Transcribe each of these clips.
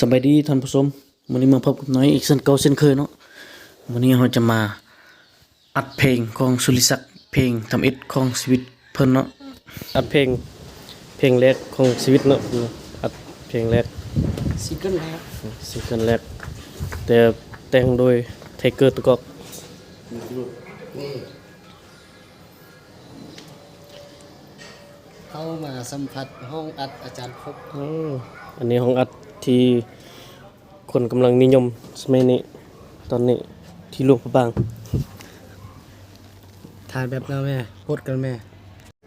สบายดีท่านผู้ชมวันนี้มาพบกับน้อยอีกเช่นเก่าเช่นเคยเนาะวันนี้เราจะมาอัดเพลงของสุริศักดิ์เพลงทำอิดของชีวิตเพิ่นเนาะอัดเพลงเพลงแรกของชีวิตเนาะอัดเพลงแรกซิงเกิลแรกซิงเกิลแรกแต่แต่งโดยไทเกอร์ตุกอกนี่เข้ามาสัมผัสห้องอัดอาจารย์พบอืมอันนี้ของอัด ที่คนกำลังนิยมสมัยนี้ตอนนี้ที่หลวงพระบางทานแบบนั้นแม่โคตรกันแม่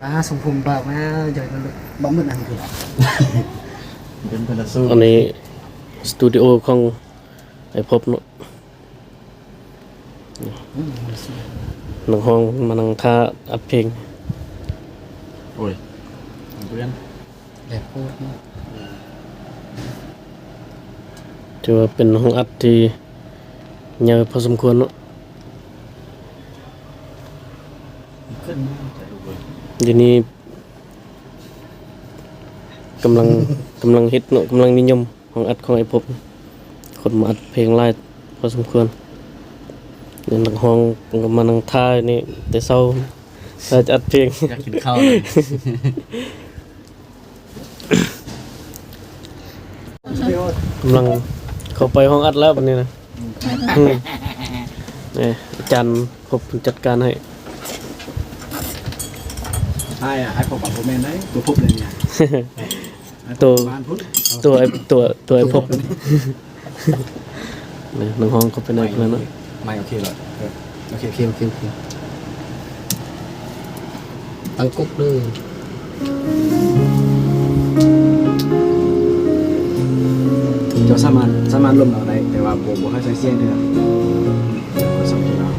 อ่าสมภูมิบากมาใหญ่มันบ้ามืดอันคือเป็นพลสู้อันนี้สตูดิโอของไอ้พบเนาะหนังห้องมานั่งท่าอัดเพลงโอ้ยเพื่อนแบบโคตรเนาะ ถือว่าเป็นห้องอัดที่ใหญ่พอสมควรเนาะขึ้นมาเดี๋ยวนี้กำลังกำลังฮิตเนาะกำลังนิยมของอัดของไอ้พบคนมาอัดเพลงไล่พอสมควรในหนังห้องก็มานั่งท่าอยู่นี่แต่เศร้าถ้าจะอัดเพลงอยากกินข้าวเลยกำลัง เข้าไปห้องอัดแล้ววันนี้นะอืมนี่อาจารย์พบจัดการให้ ใช่อะไอ้พบกับผมเองได้ตัวพบเลยเนี่ยตัว บ้านพุทธตัวไอ้ตัวตัวไอ้พบนี่หนังห้องเขาเป็นอะไรกันเนาะไม่โอเคหรอกเออโอเคโอเคโอเคโอเคตั้งกุ๊กเลย เจ้าสามารถสามารถลมเราได้แต่ว่าผมบอกให้ใส่เสียงเด้อก็สองตัวเรา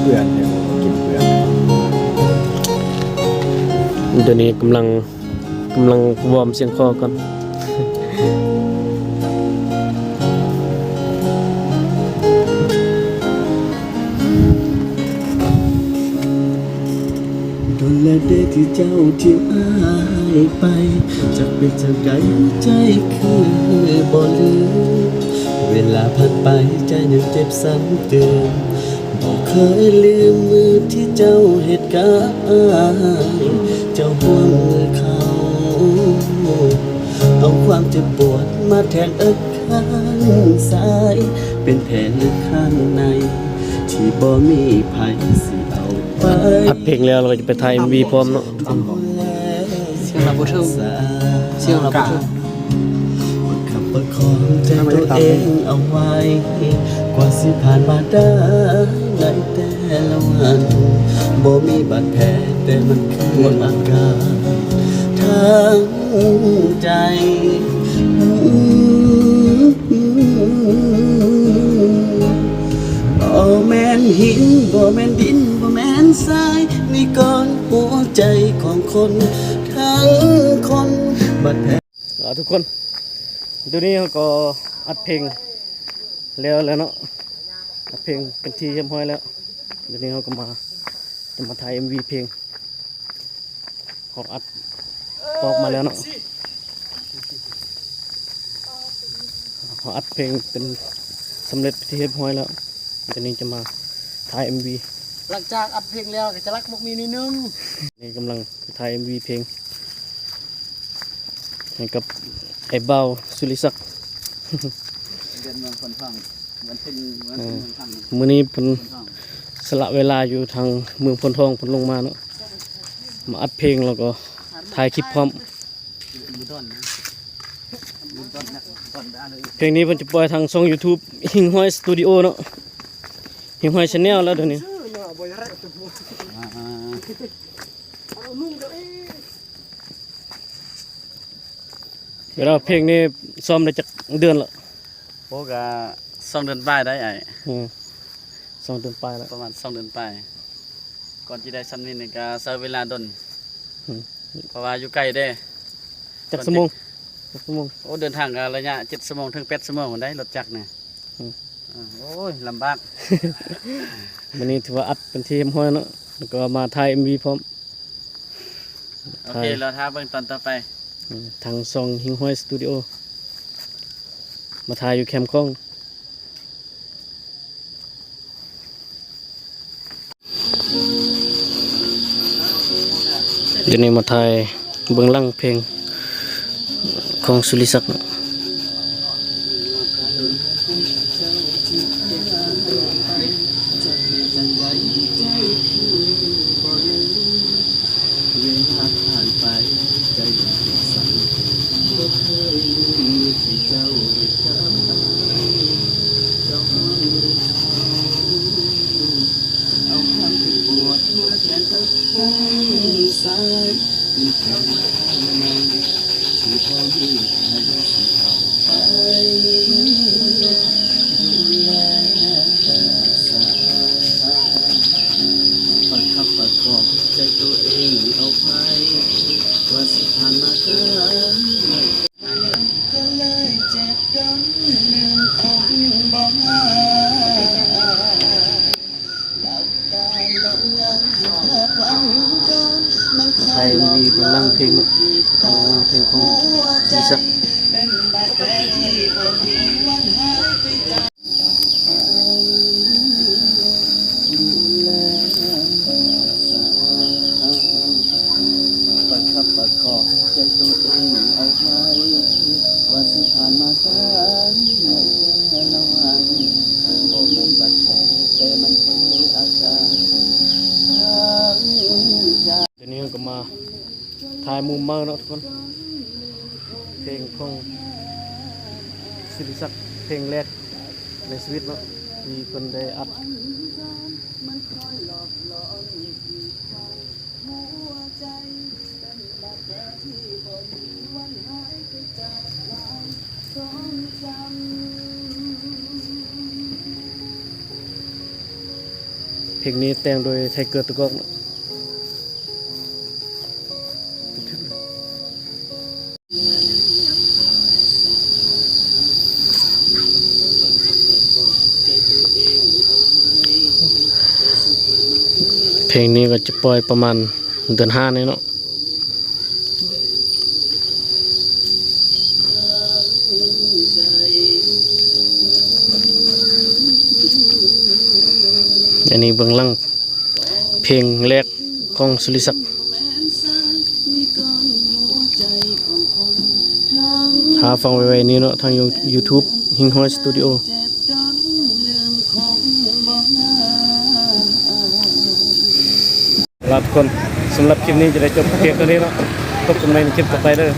เพื่อนเนี่ยผมกินเพื่อนเดี๋ยวนี้กำลังกำลังวอร์มเสียงคอก่อนโดนและเดที่เจ้าที่อาย ไปจะเป็นจังใดใจคือบ่ลืมเวลาผ่านไปใจยังเจ็บซ้ำเตือนบอกเคยลืมมือที่เจ้าเหตุกับอายเจ้าห่วงมือเขาเอาความเจ็บปวดมาแทนเอิกข้างซ้าย เป็นแผลลึกข้างใน ที่บ่มีภัยสิเอาไปอัดเพลงแล้วเราก็จะไปถ่าย MV พร้อมเนาะ เสียงเราบุทึมเสียงเราบุทึมขับประคองใจตัวเองเอาไว้ กว่าสิผ่านมาได้ในแต่ละวันบ่มีบาดแผลแต่มันคืออาการทางใจบ่แม่นหินบ่แม่นดินบ่แม่นทรายนี่ก้อนหัวใจของคนทั้ง คนบาดแผลเอาทุกคนเดี๋ยวนี้เราก็อัดเพลงแล้วแล้วเนาะอัดเพลงเป็นที่เรียบร้อยแล้วเดี๋ยวนี้เราก็มาจะมาถ่าย MV เพลงเขาอัดออกมาแล้วเนาะเขาอัดเพลงเป็นสำเร็จเป็นที่เรียบร้อยแล้วเดี๋ยวนี้จะมาถ่าย MV หลังจากอัดเพลงแล้วก็จะรักมุกมีนิดนึงนี่กำลังถ่าย MV เพลง ให้กับไอ้เบาสุริศักดิ์เดือนเมืองคนฟังวันที่วันที่เมืองฟังมื้อนี้เพิ่นคนฟังสละเวลาอยู่ทางเมืองพนทองเพิ่นลงมาเนาะมาอัดเพลงแล้วก็ถ่ายคลิปพร้อมมือต้นนะมือต้นนะต้นไปอะไรเพลงนี้เพิ่นจะปล่อยทางช่อง YouTube หิงห้อยสตูดิโอเนาะหิงห้อยชาแนลแล้วเดี๋ยวนี้ อ่าเวลาเพลงนี้ซ้อมได้จักเดือนละพวกอะสองเดือนปลายได้ไอ้อืมสองเดือนปลายแล้ว ประมาณสองเดือนปลายก่อนที่ได้ซ้ำนี่นี่ก็ใช้เวลาดนอืม เพราะว่าอยู่ไกลเด้จักสมงจักสมง โอ้เดินทางกันระยะเจ็ดชั่วโมงถึงแปดชั่วโมงได้รถจักรเนี่ยอืม อ่าโอ้ยลำบากวันนี้ถือว่าอัดเป็นที่เรียบร้อยเนาะแล้วก็มาถ่าย MV พร้อม โอเคเราท้าเบิ่งตอนต่อไปอืม ทางซองหิงห้อยสตูดิโอ มาถ่ายอยู่แคมป์กล้อง เดี๋ยวนี้มาถ่ายเบื้องล่างเพลงของสุริศักดิ์ ถ่ายมุมเมาเนาะทุกคน เพลงของสิริศักดิ์เพลงแรกในชีวิตเนาะที่คนได้อัดเพลงนี้แต่งโดยไทเกอร์ตะกอกเนาะ ลงนี้ก็จะปล่อยประมาณเดือนห้านี่เนาะอันนี้เบื้องหลังเพลงแรกของสุริศักดิ์หาฟังไวๆนี้เนาะทาง YouTube หิงห้อยสตูดิโอ ครับทุกคนสำหรับคลิปนี้จะได้จบเพียงเท่านี้เนาะพบกันใหม่ในคลิปต่อไปเด้อ